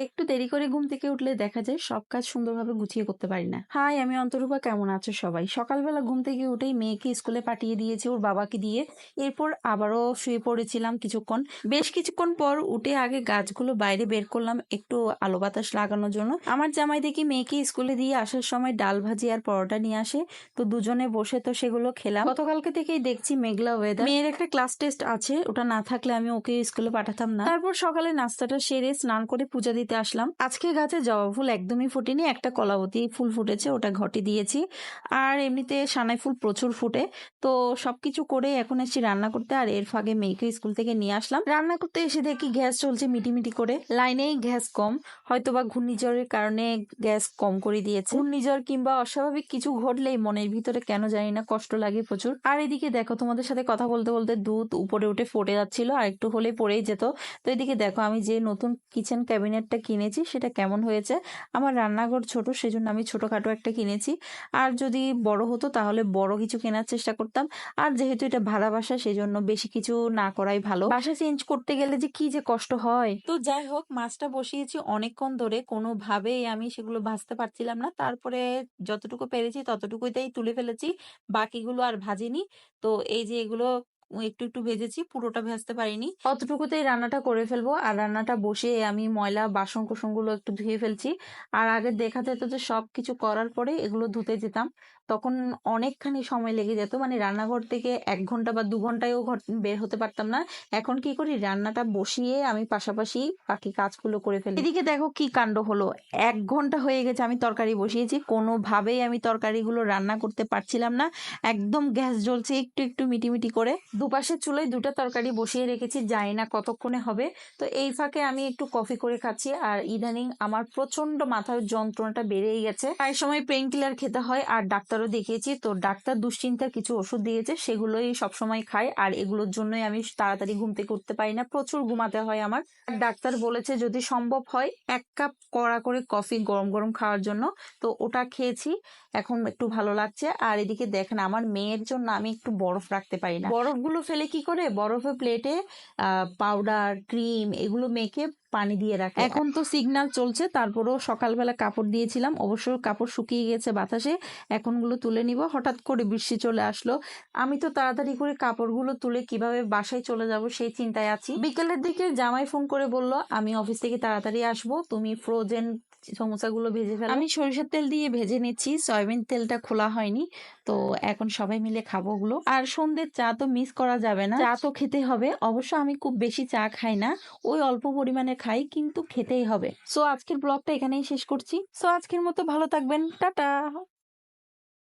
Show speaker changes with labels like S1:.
S1: একটু দেরি করে ঘুম থেকে উঠলে দেখা যায় সব কাজ সুন্দরভাবে গুছিয়ে করতে পারি না। হাই, আমি অন্তরূপা, কেমন আছো সবাই? সকালবেলা ঘুম থেকে উঠেই মেয়েকে স্কুলে পাঠিয়ে দিয়েছি ওর বাবাকে দিয়ে। এরপর আবারও শুয়ে পড়েছিলাম কিছুক্ষণ। বেশ কিছুক্ষণ পর উঠে আগে গাছগুলো বাইরে বের করলাম একটু আলো বাতাস লাগানোর জন্য। আমার জামাই দেখি মেয়েকে স্কুলে দিয়ে আসার সময় ডাল ভাজি আর পরোটা নিয়ে আসে। তো দুজনে বসে তো সেগুলো খেলাম। গতকালকে থেকেই দেখছি মেঘলা ওয়েদার মেয়ের একটা ক্লাস টেস্ট আছে। ওটা না থাকলে আমি ওকে স্কুলে পাঠাতাম না। তারপর সকালে নাস্তাটা সেরে স্নান করে পূজা দিতে আসলাম। আজকে গাছে জবা ফুল একদমই ফুটেনি, একটা কলাবতী ফুল ফুটেছে, ওটা ঘটে দিয়েছি। আর এমনিতে সানাই ফুল প্রচুর ফুটে। তো সবকিছু করে এখন এসেছি রান্না করতে, আর এর ফাঁকে মেয়েকে স্কুল থেকে নিয়ে আসলাম। রান্না করতে এসে দেখি গ্যাস চলছে মিটিমিটি করে। লাইনেই গ্যাস কম হয়তো বা ঘূর্ণিঝড়ের কারণে গ্যাস কম করে দিয়েছে। ঘূর্ণিঝড় কিংবা অস্বাভাবিক কিছু ঘটলেই মনের ভিতরে কেন জানি না কষ্ট লাগে প্রচুর। আর এদিকে দেখো, তোমাদের সাথে কথা বলতে বলতে দুধ উপরে উঠে ফুটে যাচ্ছিল, আর একটু হলেই পড়েই যেত। তো এদিকে দেখো, আমি যে নতুন কিচেন ক্যাবিনেটটা কিনেছি, সেটা কেমন হয়েছে? আমার রান্নাঘর ছোট, সেজন্য আমি ছোটখাটো একটা কিনেছি। আর যদি বড় হতো, তাহলে বড় কিছু কেনার চেষ্টা করতাম। আর যেহেতু এটা ভাড়া বাসা, সেজন্য বেশি কিছু না করাই ভালো। বাসা চেঞ্জ করতে গেলে যে কি যে কষ্ট হয়? তো যাই হোক, মাছটা বসিয়েছি অনেকক্ষণ ধরে। কোনোভাবেই আমি সেগুলো ভাজতে পারছিলাম না। তারপরে যতটুকু পেরেছি, ততটুকুতেই তুলে ফেলেছি। বাকিগুলো আর ভাজিনি। তো এই যে এগুলো একটু একটু ভেজেছি, পুরোটা ভেজতে পারিনি। অতটুকুতেই রান্নাটা করে ফেলব। আর রান্নাটা বসে আমি ময়লা, বাসন কোসনগুলো একটু ধুয়ে ফেলছি। আর আগে দেখা যেত যে সব কিছু করার পরে এগুলো ধুতে যেতাম। তখন অনেকখানি সময় লেগে যেত। মানে রান্নাঘর থেকে এক ঘণ্টা বা দু ঘন্টায়ও ঘর, বের হতে পারতাম না। এখন কি করি? রান্নাটা বসিয়ে আমি পাশাপাশি বাকি কাজগুলো করে ফেলি। এদিকে দেখো কি কাণ্ড হলো। এক ঘণ্টা হয়ে গেছে আমি তরকারি বসিয়েছি। কোনোভাবেই আমি তরকারিগুলো রান্না করতে পারছিলাম না। একদম গ্যাস জ্বলছে একটু একটু মিটিমিটি করে। দুপাশে চুলোয় দুটো তরকারি বসিয়ে রেখেছি, জানি না কতক্ষণে হবে। তো এই ফাঁকে আমি একটু কফি করে খাচ্ছি আর ইদানিং আমার প্রচণ্ড মাথার যন্ত্রণাটা বেড়েই গেছে। প্রায় সময় পেইন কিলার খেতে হয় আর ডাক্তারও দেখিয়েছি। তো ডাক্তার দুশ্চিন্তার কিছু ওষুধ দিয়েছে, সেগুলোই সবসময় খাই আর এগুলোর জন্যই আমি তাড়াতাড়ি ঘুম থেকে পারি না, প্রচুর ঘুমাতে হয় আমার। ডাক্তার বলেছে যদি সম্ভব হয় এক কাপ কড়া করে কফি গরম গরম খাওয়ার জন্য। তো ওটা খেয়েছি, এখন একটু ভালো লাগছে। আর এদিকে দেখেন আমার মেয়ের জন্য আমি একটু বরফ রাখতে পারি না। বরফগুলো ফেলে কি করে? বরফে প্লেটে পাউডার ক্রিম এগুলো মেখে পানি দিয়ে রাখে। এখন তো সিগনাল চলছে, তারপরেও সকালবেলা কাপড় দিয়েছিলাম, অবশ্য কাপড় শুকিয়ে গেছে বাতাসে এখনগুলো তুলে নিব। হঠাৎ করে বৃষ্টি চলে আসলো, আমি তো তাড়াতাড়ি করে কাপড়গুলো তুলে কীভাবে বাসায় চলে যাব সেই চিন্তায় আছি। বিকেলের দিকে জামাই ফোন করে বলল, আমি অফিস থেকে তাড়াতাড়ি আসব, তুমি ফ্রোজেন সমোসাগুলো ভেজে ফেলো। আমি সরিষার তেল দিয়ে ভেজে নিচ্ছি। সয়াবিন তেলটা খোলা হয়নি। তো এখন সবাই মিলে খাব ওগুলো। আর সন্ধ্যের চা তো মিস করা যাবে না। চা তো খেতে হবে। অবশ্য আমি খুব বেশি চা খাই না। ওই অল্প পরিমাণে খাই কিন্তু খেতেই হবে। সো আজকের ব্লগটা এখানেই শেষ করছি। সো আজকের মতো ভালো থাকবেন। টাটা!